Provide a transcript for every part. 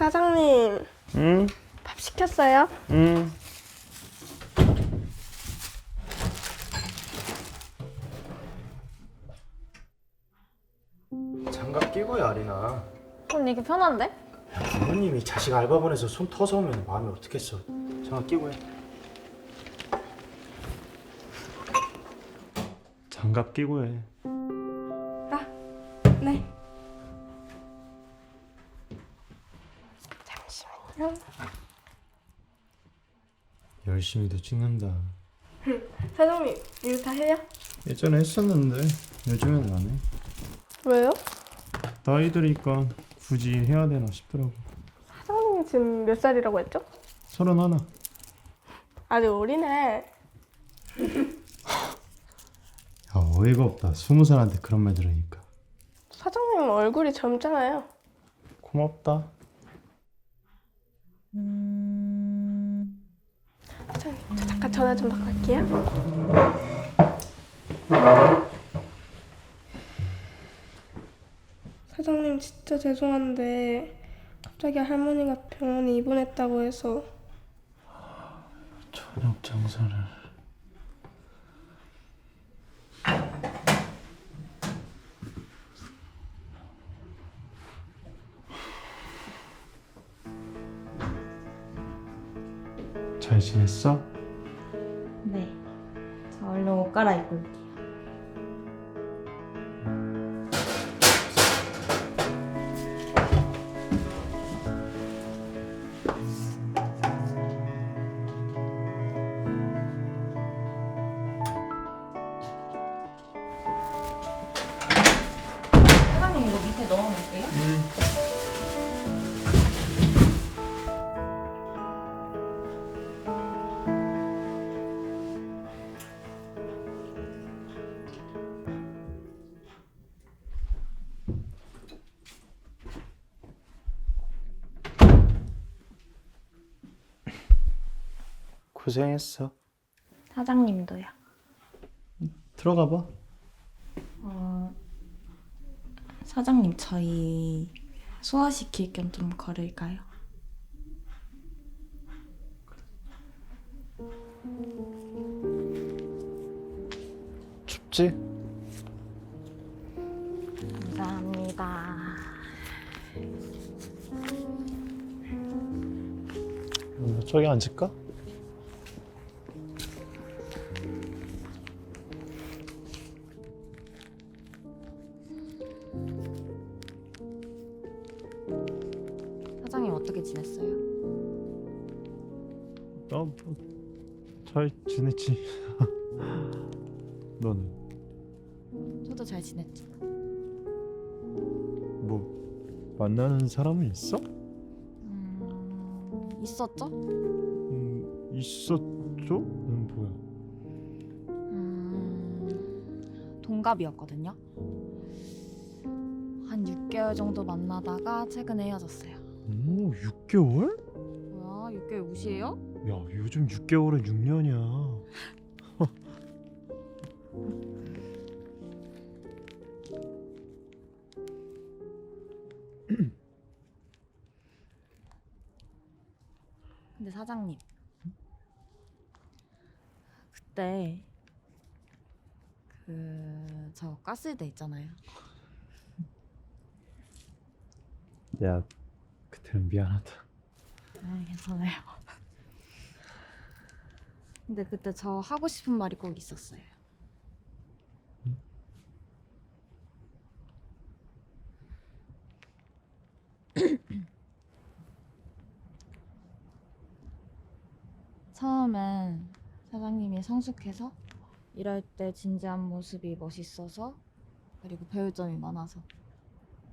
사장님, 응? 밥 시켰어요? 응. 장갑 끼고야 아리나 언니 이게 편한데? 야, 부모님이 자식 알바 보내서 손 터서 오면 마음이 어떻겠어 장갑 끼고 해 장갑 끼고 해 열심히도 찍는다 사장님, 이거 다 해요? 예전에 했었는데 요즘엔 안 해 왜요? 나이 드니까 굳이 해야 되나 싶더라고 사장님이 지금 몇 살이라고 했죠? 서른 하나 아직 어리네. 야 어이가 없다 스무 살한테 그런 말 들으니까 사장님 얼굴이 젊잖아요. 고맙다 사장님, 저 잠깐 전화 좀 받고 갈게요. 사장님 진짜 죄송한데 갑자기 할머니가 병원에 입원했다고 해서 저녁 장사를 잘 지냈어? 네. 저 얼른 옷 갈아 고생했어 사장님도요. 들어가 봐 어, 사장님 저희 소화시킬 겸 좀 걸을까요? 춥지? 감사합니다. 음, 저기 앉을까? 지냈어요? 나뭐잘 지냈지 너는 저도 잘 지냈죠. 뭐 만나는 사람은 있어? 음, 있었죠? 음, 있었죠? 음, 뭐야? 음, 동갑이었거든요. 한 6개월 정도 만나다가 최근에 헤어졌어요. 오, 6개월? 뭐야, 6개월 무시해요? 야, 요즘 6개월은 6년이야. 근데 사장님, 그때 그 저 가스대 있잖아요. 야, 그때는 미안하다. 아, 괜찮아요. 근데 그때 저 하고 싶은 말이 꼭 있었어요. 처음엔 사장님이 성숙해서 일할 때 진지한 모습이 멋있어서 그리고 배울 점이 많아서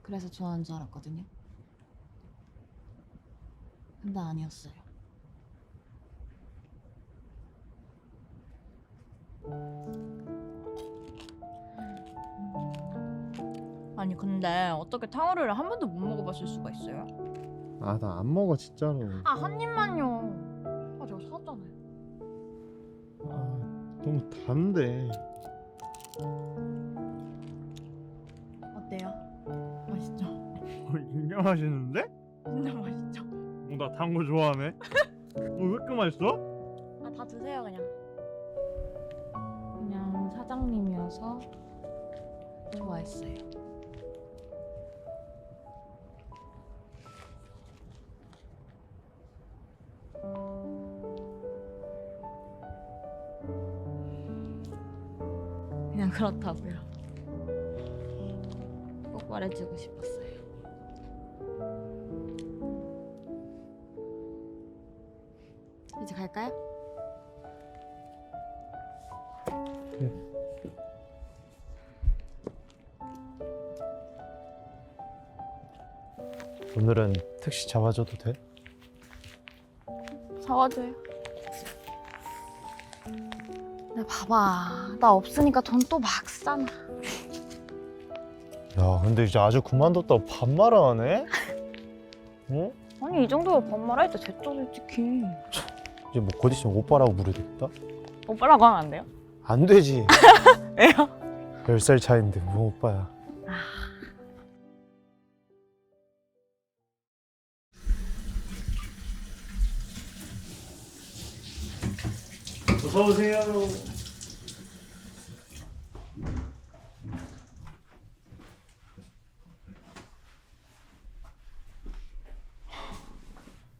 그래서 좋아하는 줄 알았거든요. 근데 아니었어요. 아니 근데 어떻게 탕후루를 한 번도 못 먹어봤을 수가 있어요? 아, 나 안 먹어 진짜로. 아 한 입만요. 아 제가 사왔잖아요. 아, 너무 단데. 어때요? 맛있죠? 어, 인정하시는데? 진짜 맛있죠? 어, 나단 거 좋아하네. 어, 왜 이렇게 맛있어? 아 다 드세요 그냥. 그냥 사장님이어서 좋아했어요. 그냥 그렇다고요. 꼭 말해주고 싶었어요. 이제 갈까요? 오늘은 택시 잡아줘도 돼? 사와줘요. 나 봐봐. 나 없으니까 돈 또막 쓰잖아. 야 근데 이제 아주 그만뒀다고 반말을 하네? 어? 아니 이 정도면 반말할 때 됐죠 솔직히. 이제 뭐 곧 있으면 오빠라고 부르겠다? 오빠라고 하면 안 돼요? 안 되지 왜요? 10살 차인데 뭐 오빠야 어서 오세요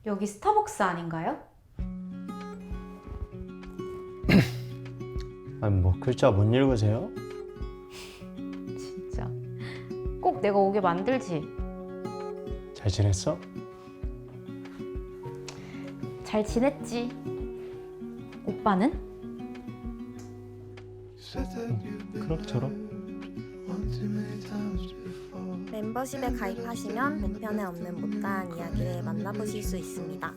여기 스타벅스 아닌가요? 아니 뭐 글자 못 읽으세요? 진짜 꼭 내가 오게 만들지 잘 지냈어? 잘 지냈지 오빠는? 그럭저럭 멤버십에 가입하시면 본 편에 없는 못다한 이야기를 만나보실 수 있습니다.